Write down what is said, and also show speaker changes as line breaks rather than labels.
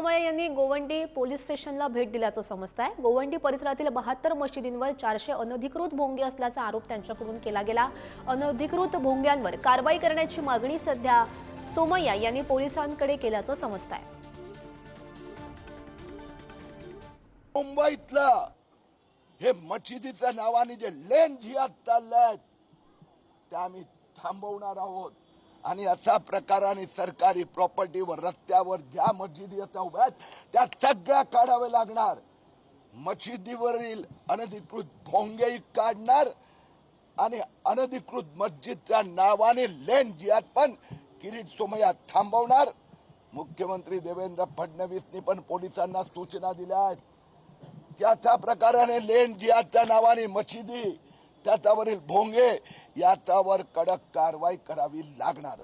सोमय्या यांनी गोवंडी पोलीस स्टेशनला भेट दिल्याचं समजत आहे गोवंडी परिसरातील बहात्तर मशिदींवर चारशे अनधिकृत भोंगे असल्याचा आरोप त्यांच्याकडून केला गेला. अनधिकृत भोंग्यांवर कारवाई करण्याची मागणी सध्या सोमय्या यांनी पोलिसांकडे केल्याचं समजत आहे
मुंबईतलं हे मशिदीच्या नावाने जे लेन जिहाद चाललंय ते आम्ही थांबवणार आहोत. आणि अशा प्रकाराने सरकारी प्रॉपर्टीवर रस्त्यावर ज्या मशिदी आता उभ्या आहेत त्या सगळ्या काढाव्या लागणार. मशिदीवरील अनधिकृत भोंगेही काढणार आणि अनधिकृत मस्जिदच्या नावाने लेन जिहाद पण किरीट सोमयात थांबवणार. मुख्यमंत्री देवेंद्र फडणवीसनी पण पोलिसांना सूचना दिल्या आहेत. की अशा प्रकाराने लेन जिहादच्या नावाने मशिदी त्याच्यावरील भोंगे याच्यावर कडक कारवाई करावी लागणार.